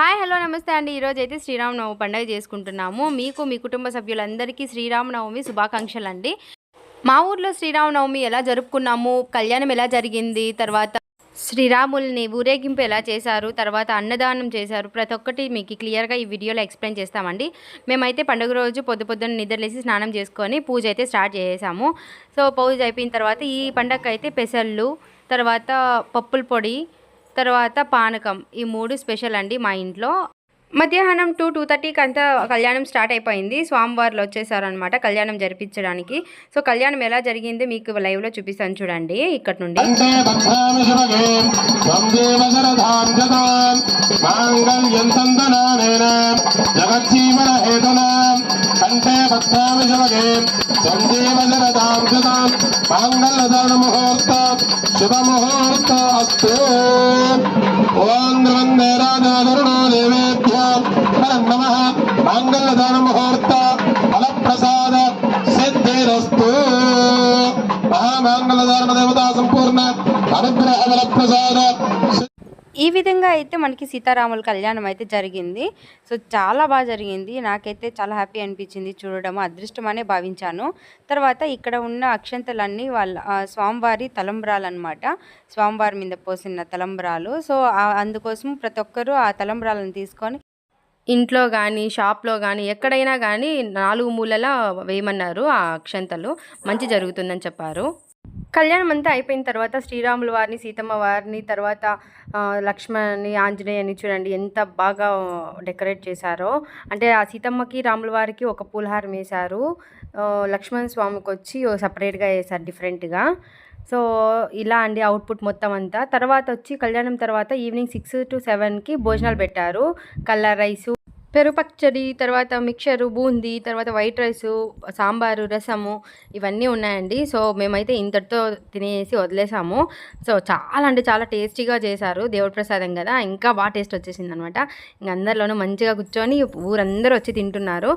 Hi hello నమస్తే అండి. ఈరోజు అయితే శ్రీరామనవమి పండుగ చేసుకుంటున్నాము. మీకు మీ కుటుంబ సభ్యులందరికీ శ్రీరామనవమి శుభాకాంక్షలు అండి మా ఊర్లో శ్రీరామనవమి ఎలా జరుపుకున్నాము? కళ్యాణం ఎలా జరిగింది? తర్వాత శ్రీరాముల్ని ఊరేగింపు ఎలా చేశారు? తర్వాత అన్నదానం చేశారు. ప్రతి ఒక్కటి మీకు క్లియర్గా ఈ వీడియోలో ఎక్స్ప్లెయిన్ చేస్తామండి. మేమైతే పండుగ రోజు పొద్దు పొద్దున్న నిద్రలేసి స్నానం చేసుకొని పూజ అయితే స్టార్ట్ చేసాము సో పూజ అయిపోయిన తర్వాత ఈ పండగకి అయితే పెసళ్ళు తర్వాత పప్పుల పొడి తర్వాత పానకం. ఈ మూడు స్పెషల్ అండి మా ఇంట్లో. మధ్యాహ్నం టూ టూ థర్టీకి అంతా కళ్యాణం స్టార్ట్ అయిపోయింది. స్వామివార్లు వచ్చేసారనమాట కళ్యాణం జరిపించడానికి. సో కళ్యాణం ఎలా జరిగింది మీకు లైవ్లో చూపిస్తాను చూడండి ఇక్కడ నుండి. కంటే శుభ ముహూర్త అస్తు ఓం ధ్రువందే దేవేభ్య నమః మాంగళ్యదాన ముహూర్త ఫలప్రసాద సిద్ధిరస్తు మహామాంగళధారణ దేవతా సంపూర్ణ అనుగ్రహ బల ప్రసాద ఈ విధంగా అయితే మనకి సీతారాముల కళ్యాణం అయితే జరిగింది సో చాలా బాగా జరిగింది నాకైతే చాలా హ్యాపీ అనిపించింది చూడడం అదృష్టం అనే భావించాను తర్వాత ఇక్కడ ఉన్న అక్షంతలన్నీ వాళ్ళ స్వామివారి తలంబ్రాలన్నమాట స్వామివారి మీద పోసిన తలంబ్రాలు సో అందుకోసం ప్రతి ఒక్కరూ ఆ తలంబ్రాలను తీసుకొని ఇంట్లో కానీ షాప్లో కానీ ఎక్కడైనా కానీ నాలుగు మూలల వేయమన్నారు ఆ అక్షంతలు. మంచి జరుగుతుందని చెప్పారు. కళ్యాణం అంతా అయిపోయిన తర్వాత శ్రీరాముల వారిని సీతమ్మ వారిని తర్వాత లక్ష్మణ్ని ఆంజనేయని చూడండి ఎంత బాగా డెకరేట్ చేశారో. అంటే ఆ సీతమ్మకి రాముల వారికి ఒక పూలహారం వేశారు. లక్ష్మణ్ లక్ష్మణ స్వామికి వచ్చి సపరేట్గా వేశారు డిఫరెంట్గా. సో ఇలా అండి అవుట్పుట్ మొత్తం అంతా. తర్వాత వచ్చి కళ్యాణం తర్వాత ఈవినింగ్ సిక్స్ టు సెవెన్కి భోజనాలు పెట్టారు. కలర్ రైసు పెరుగు పచ్చడి తర్వాత మిక్చరు బూందీ తర్వాత వైట్ రైసు సాంబారు రసము ఇవన్నీ ఉన్నాయండి. సో మేమైతే ఇంతటితో తినేసి వదిలేసాము. సో చాలా అంటే చాలా టేస్టీగా చేశారు దేవుడి ప్రసాదం కదా. ఇంకా బాగా టేస్ట్ వచ్చేసింది అనమాట ఇంక అందరిలోనూ మంచిగా కూర్చొని ఊరందరూ వచ్చి తింటున్నారు.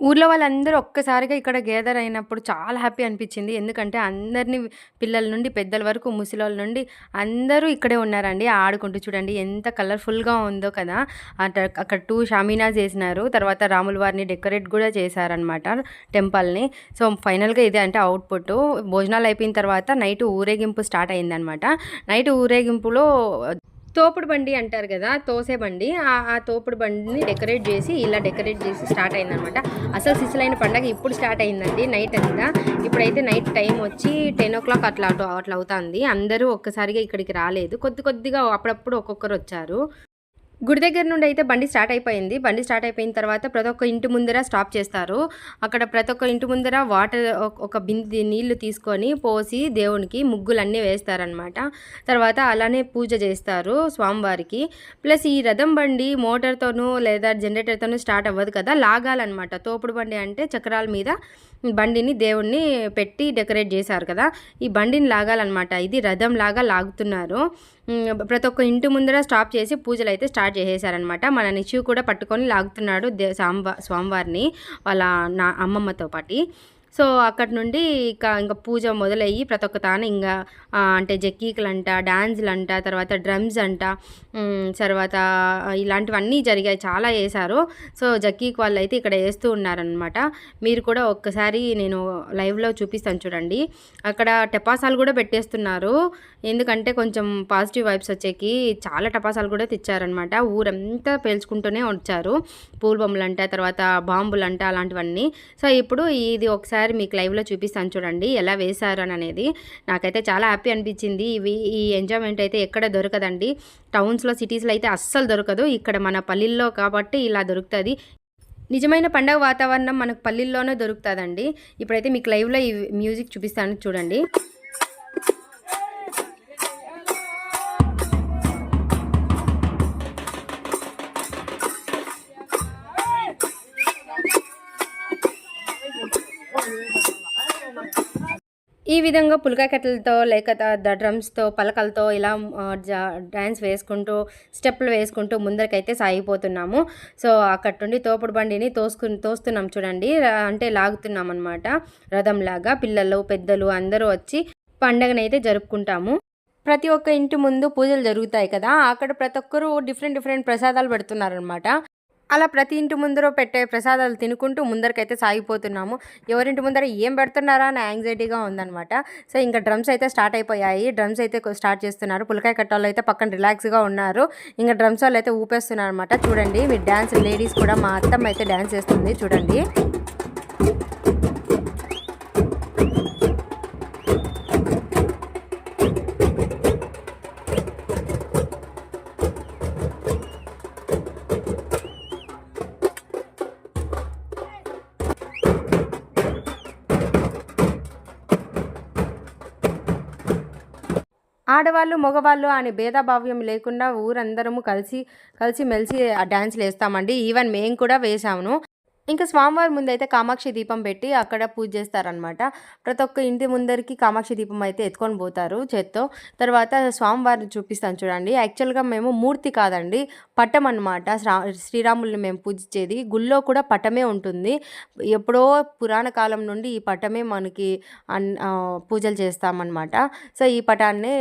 ఊర్లో వాళ్ళందరూ ఒక్కసారిగా ఇక్కడ గేదర్ అయినప్పుడు చాలా హ్యాపీ అనిపించింది. ఎందుకంటే అందరినీ పిల్లల నుండి పెద్దల వరకు ముసలోళ్ళ నుండి అందరూ ఇక్కడే ఉన్నారండి. ఆడుకుంటూ చూడండి ఎంత కలర్ఫుల్గా ఉందో కదా. అక్కడ టూ షామీనాస్ వేసినారు తర్వాత రాముల వారిని డెకరేట్ కూడా చేశారనమాట టెంపుల్ని సో ఫైనల్గా ఇదే అంటే అవుట్పుట్ భోజనాలు అయిపోయిన తర్వాత నైట్ ఊరేగింపు స్టార్ట్ అయిందనమాట నైట్ ఊరేగింపులో తోపుడు బండి అంటారు కదా తోసే బండి ఆ తోపుడు బండిని డెకరేట్ చేసి ఇలా డెకరేట్ చేసి స్టార్ట్ అయిందనమాట అసలు సిసలైన పండగ ఇప్పుడు స్టార్ట్ అయిందండి నైట్ అంతా. ఇప్పుడైతే నైట్ టైం వచ్చి టెన్ ఓ క్లాక్ అట్లా అటు- అట్లా అవుతుంది. అందరూ ఒక్కసారిగా ఇక్కడికి రాలేదు. కొద్ది కొద్దిగా అప్పుడప్పుడు ఒక్కొక్కరు వచ్చారు. గుడి దగ్గర నుండి అయితే బండి స్టార్ట్ అయిపోయింది. బండి స్టార్ట్ అయిపోయిన తర్వాత ప్రతి ఒక్క ఇంటి ముందర స్టాప్ చేస్తారు. అక్కడ ప్రతి ఒక్క ఇంటి ముందర వాటర్ ఒక బింది నీళ్ళు తీసుకొని పోసి దేవునికి ముగ్గులన్నీ వేస్తారనమాట తర్వాత అలానే పూజ చేస్తారు స్వామివారికి. ప్లస్ ఈ రథం బండి మోటార్తోనూ లేదా జనరేటర్తోనూ స్టార్ట్ అవ్వదు కదా లాగాలన్నమాట. తోపుడు బండి అంటే చక్రాల మీద బండిని దేవుణ్ణి పెట్టి డెకరేట్ చేశారు కదా. ఈ బండిని లాగాలన్నమాట. ఇది రథం లాగా లాగుతున్నారు. ప్రతి ఒక్క ఇంటి ముందర స్టాప్ చేసి పూజలు అయితే స్టార్ట్ చేసేసారనమాట మన నిచ్చు కూడా పట్టుకొని లాగుతున్నాడు దే సాంబ స్వామివారిని వాళ్ళ నా అమ్మమ్మతో పాటి. సో అక్కడి నుండి ఇక ఇంకా పూజ మొదలయ్యి ప్రతి ఒక్క తాను ఇంకా అంటే జక్కీకులు అంట డాన్సులు అంట తర్వాత డ్రమ్స్ అంట తర్వాత ఇలాంటివన్నీ జరిగాయి చాలా వేశారు సో జక్కీకి వాళ్ళు అయితే ఇక్కడ వేస్తూ ఉన్నారనమాట మీరు కూడా ఒక్కసారి నేను లైవ్లో చూపిస్తాను చూడండి. అక్కడ టెపాసాలు కూడా పెట్టేస్తున్నారు. ఎందుకంటే కొంచెం పాజిటివ్ వైబ్స్ వచ్చేకి చాలా టపాసాలు కూడా తెచ్చారనమాట ఊరంతా పేల్చుకుంటూనే వచ్చారు. పూల బొమ్మలు తర్వాత బాంబులు అలాంటివన్నీ. సో ఇప్పుడు ఇది ఒకసారి మీకు లైవ్లో చూపిస్తాను చూడండి ఎలా వేశారు అని అనేది. నాకైతే చాలా హ్యాపీ అనిపించింది. ఇవి ఈ ఎంజాయ్మెంట్ అయితే ఎక్కడ దొరకదండి. టౌన్స్లో సిటీస్లో అయితే అస్సలు దొరకదు. ఇక్కడ మన పల్లెల్లో కాబట్టి ఇలా దొరుకుతుంది. నిజమైన పండగ వాతావరణం మనకు పల్లెల్లోనే దొరుకుతుందండి. ఇప్పుడైతే మీకు లైవ్లో ఈ మ్యూజిక్ చూపిస్తాను చూడండి. ఈ విధంగా పులకాకెట్లతో లేక ద డ్రమ్స్తో పలకలతో ఇలా జా- డ్యాన్స్ వేసుకుంటూ స్టెప్లు వేసుకుంటూ ముందరికైతే సాగిపోతున్నాము. సో అక్కడుండి తోపుడు బండిని తోసుకు తోస్తున్నాం చూడండి. అంటే లాగుతున్నాం అనమాట రథంలాగా పిల్లలు పెద్దలు అందరూ వచ్చి పండగనైతే జరుపుకుంటాము. ప్రతి ఒక్క ఇంటి ముందు పూజలు జరుగుతాయి కదా. అక్కడ ప్రతి ఒక్కరూ డిఫరెంట్ డిఫరెంట్ ప్రసాదాలు పెడుతున్నారనమాట అలా ప్రతి ఇంటి ముందర పెట్టే ప్రసాదాలు తినుకుంటూ ముందరకైతే సాగిపోతున్నాము. ఎవరింటి ముందర ఏం పెడుతున్నారా అని యాంగ్జైటీగా ఉందనమాట సో ఇంకా డ్రమ్స్ అయితే స్టార్ట్ అయిపోయాయి. డ్రమ్స్ అయితే స్టార్ట్ చేస్తున్నారు. పులకాయ కట్టాలు అయితే పక్కన రిలాక్స్గా ఉన్నారు. ఇంకా డ్రమ్స్ వాళ్ళు అయితే ఊపేస్తున్నారు అనమాట చూడండి మీరు డ్యాన్స్ లేడీస్ కూడా మా అత్తమ్మ అయితే డ్యాన్స్ చేస్తుంది. చూడండి. ఆడవాళ్ళు మగవాళ్ళు అనే భేదభావ్యం లేకుండా ఊరందరము కలిసి కలిసి మెలిసి ఆ డ్యాన్స్లు వేస్తామండి. ఈవెన్ మేము కూడా వేసాము ఇంకా స్వామివారి ముందైతే కామాక్షి దీపం పెట్టి అక్కడ పూజ చేస్తారనమాట ప్రతి ఒక్క ఇంటి ముందరికి కామాక్షి దీపం అయితే ఎత్తుకొని పోతారు చేత్తో. తర్వాత స్వామివారిని చూపిస్తాను చూడండి. యాక్చువల్గా మేము మూర్తి కాదండి పట్టం అనమాట శ్రీరాముల్ని మేము పూజించేది. గుళ్ళో కూడా పట్టమే ఉంటుంది. ఎప్పుడో పురాణ కాలం నుండి ఈ పట్టమే మనకి అన్ పూజలు చేస్తామన్నమాట. సో ఈ పటాన్ని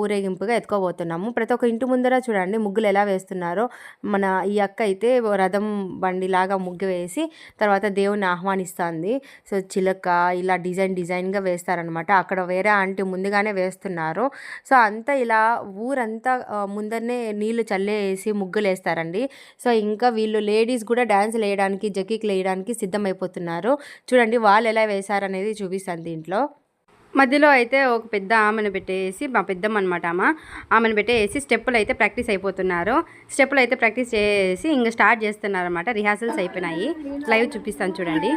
ఊరేగింపుగా ఎత్తుకోబోతున్నాము. ప్రతి ఒక్క ఇంటి ముందర చూడండి ముగ్గులు ఎలా వేస్తున్నారో. మన ఈ అక్క అయితే రథం బండి లాగా ముగ్గు వేసి తర్వాత దేవుని ఆహ్వానిస్తుంది. సో చిలక ఇలా డిజైన్ డిజైన్గా వేస్తారనమాట అక్కడ వేరే ఆంటీ ముందుగానే వేస్తున్నారు. సో అంతా ఇలా ఊరంతా ముందరనే నీళ్ళు చల్లేసి ముగ్గులు వేస్తారండి సో ఇంకా వీళ్ళు లేడీస్ కూడా డ్యాన్స్ వేయడానికి జకీకి వేయడానికి సిద్ధమైపోతున్నారు. చూడండి వాళ్ళు ఎలా వేశారనేది చూపిస్తాను దీంట్లో. మధ్యలో అయితే ఒక పెద్ద ఆమెను పెట్టేసి మా పెద్దమ్మ అనమాట ఆమె. ఆమెను పెట్టేసి స్టెప్పులు అయితే ప్రాక్టీస్ అయిపోతున్నారు. స్టెప్పులు అయితే ప్రాక్టీస్ చేసి ఇంకా స్టార్ట్ చేస్తున్నారు అనమాట రిహార్సల్స్ అయిపోయినాయి. లైవ్ చూపిస్తాను చూడండి.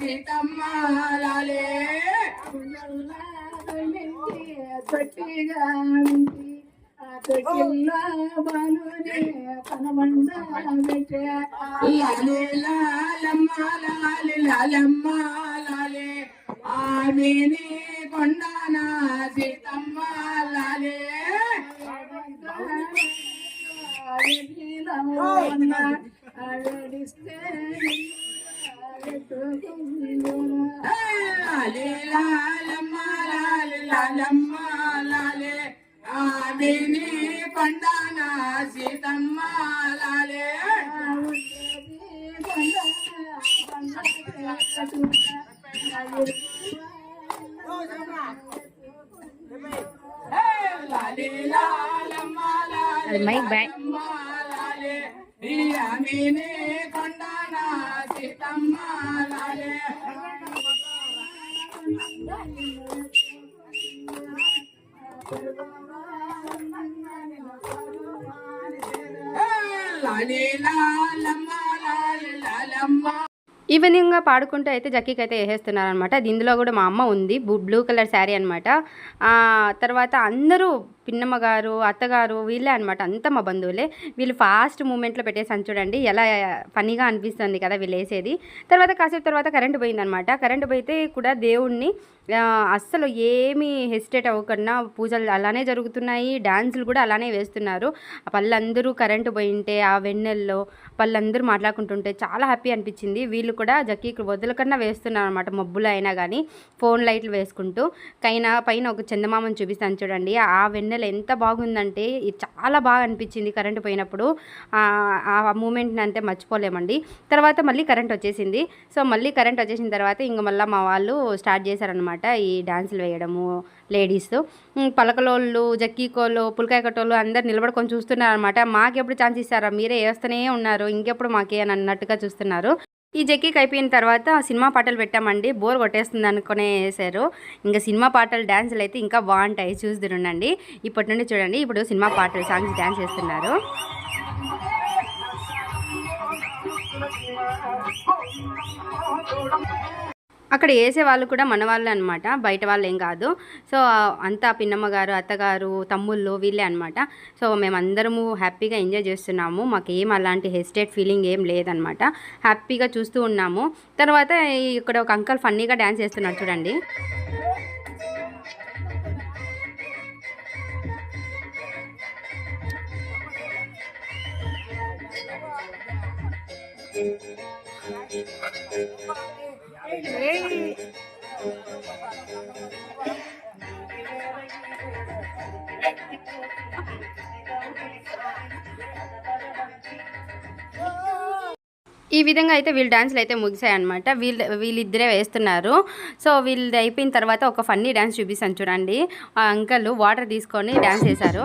సీతమ్మ కొండన సీతమ్మ లాలే తొట్టిల్లా బాలుని పనమండ పెట్టే లాలే లాలమ్మ లాలే లాలమ్మ లాలే సీతమ్మ లాలే లాలే లాలమ్మ లాలమ్మ లాలే ఆమెని కొండన సీతమ్మ లాలే. అది మైక్ బ్యాక్ కొండన సీతమ్మ లాలే. ఈవెనింగ్గా పాడుకుంటూ అయితే జక్కీకి అయితే వేసేస్తున్నారనమాట దీనిలో కూడా మా అమ్మ ఉంది. బ్లూ కలర్ శారీ అనమాట తర్వాత అందరూ పిన్నమ్మ గారు అత్తగారు వీళ్ళే అనమాట అంతా మా బంధువులే. వీళ్ళు ఫాస్ట్ మూమెంట్లో పెట్టేసాను చూడండి ఎలా ఫనీగా అనిపిస్తుంది కదా వీళ్ళు వేసేది. తర్వాత కాసేపు తర్వాత కరెంటు పోయిందనమాట కరెంటు పోయితే కూడా దేవుణ్ణి అస్సలు ఏమీ హెసిటేట్ అవ్వకుండా పూజలు అలానే జరుగుతున్నాయి డ్యాన్సులు కూడా అలానే వేస్తున్నారు. ఆ పళ్ళందరూ కరెంటు పోయింటే ఆ వెన్నెల్లో పళ్ళందరూ మాట్లాడుకుంటుంటే చాలా హ్యాపీ అనిపించింది. వీళ్ళు కూడా జక్కీకి వదలకన్నా వేస్తున్నారు అనమాట మబ్బులు అయినా కానీ ఫోన్ లైట్లు వేసుకుంటూ. కైన పైన ఒక చందమామని చూపిస్తాను చూడండి. ఆ వెన్నెల ఎంత బాగుందంటే చాలా బాగా అనిపించింది కరెంటు పోయినప్పుడు. ఆ మూమెంట్ని అంతే మర్చిపోలేమండి. తర్వాత మళ్ళీ కరెంట్ వచ్చేసింది. సో మళ్ళీ కరెంట్ వచ్చేసిన తర్వాత ఇంక మళ్ళీ మా వాళ్ళు స్టార్ట్ చేశారనమాట ఈ డాన్సులు వేయడము లేడీస్ పలకలోళ్ళు జక్కీకోళ్ళు పుల్కాయ కట్టోళ్ళు అందరు నిలబడుకొని చూస్తున్నారు అనమాట మాకెప్పుడు ఛాన్స్ ఇస్తారా? మీరే వేస్తూనే ఉన్నారు. ఇంకెప్పుడు మాకే అని అన్నట్టుగా చూస్తున్నారు. ఈ జక్కీకి అయిపోయిన తర్వాత సినిమా పాటలు పెట్టామండి. బోర్ కొట్టేస్తుంది అనుకునే వేసారు ఇంకా సినిమా పాటలు డ్యాన్సులు అయితే ఇంకా బాగుంటాయి. చూస్తుండండి ఇప్పటి నుండి చూడండి. ఇప్పుడు సినిమా పాటలు సాంగ్స్ డ్యాన్స్ చేస్తున్నారు. అక్కడ వేసే వాళ్ళు కూడా మన వాళ్ళే అనమాట బయట వాళ్ళు ఏం కాదు. సో అంతా పిన్నమ్మ గారు అత్తగారు తమ్ముళ్ళు వీళ్ళే అనమాట సో మేమందరము హ్యాపీగా ఎంజాయ్ చేస్తున్నాము. మాకు ఏం అలాంటి హెసిటేట్ ఫీలింగ్ ఏం లేదనమాట హ్యాపీగా చూస్తూ ఉన్నాము. తర్వాత ఇక్కడ ఒక అంకల్ ఫన్నీగా డ్యాన్స్ చేస్తున్నారు చూడండి. ఈ విధంగా అయితే వీళ్ళు డ్యాన్స్లు అయితే ముగిసాయి అనమాట వీళ్ళు వీళ్ళిద్దరే వేస్తున్నారు. సో వీళ్ళది అయిపోయిన తర్వాత ఒక ఫన్నీ డ్యాన్స్ చూపిస్తాను చూడండి. ఆ అంకల్ వాటర్ తీసుకొని డ్యాన్స్ చేశారు.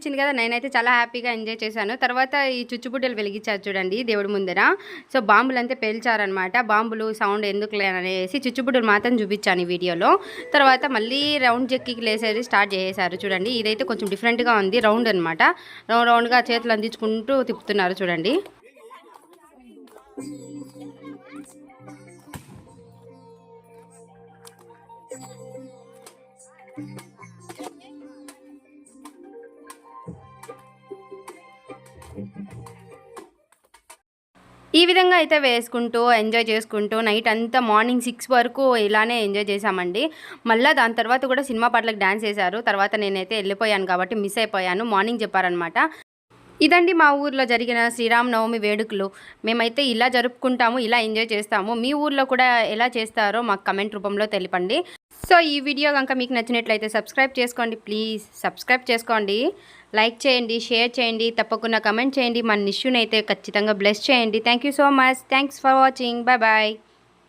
అనిపించింది కదా నేనైతే చాలా హ్యాపీగా ఎంజాయ్ చేశాను. తర్వాత ఈ చుచ్చుబుడ్డలు వెలిగించారు చూడండి దేవుడి ముందర. సో బాంబులు అంతే పేల్చారనమాట బాంబులు సౌండ్ ఎందుకు అనేసి చుచ్చుబుడ్డలు మాత్రం చూపించాను ఈ వీడియోలో. తర్వాత మళ్ళీ రౌండ్ జెక్కి లేసేది స్టార్ట్ చేసేసారు చూడండి. ఇదైతే కొంచెం డిఫరెంట్గా ఉంది రౌండ్ అనమాట రౌండ్ రౌండ్గా చేతులు అందించుకుంటూ తిప్పుతున్నారు చూడండి. ఈ విధంగా అయితే వేసుకుంటూ ఎంజాయ్ చేసుకుంటూ నైట్ అంతా మార్నింగ్ సిక్స్ వరకు ఇలానే ఎంజాయ్ చేశామండి. మళ్ళీ దాని తర్వాత కూడా సినిమా పాటలకు డ్యాన్స్ చేశారు. తర్వాత నేనైతే వెళ్ళిపోయాను కాబట్టి మిస్ అయిపోయాను. మార్నింగ్ చెప్పారనమాట ఇదండి మా ఊర్లో జరిగిన శ్రీరామనవమి వేడుకలు. మేమైతే ఇలా జరుపుకుంటాము ఇలా ఎంజాయ్ చేస్తాము. మీ ఊర్లో కూడా ఎలా చేస్తారో మాకు కమెంట్ రూపంలో తెలిపండి. సో ఈ వీడియో కనుక మీకు నచ్చినట్లయితే సబ్స్క్రైబ్ చేసుకోండి. ప్లీజ్ సబ్స్క్రైబ్ చేసుకోండి. లైక్ చేయండి షేర్ చేయండి తప్పకుండా కమెంట్ చేయండి. మన నిష్యూని అయితే ఖచ్చితంగా బ్లెస్ చేయండి. Thank you so much. Thanks for watching. Bye bye.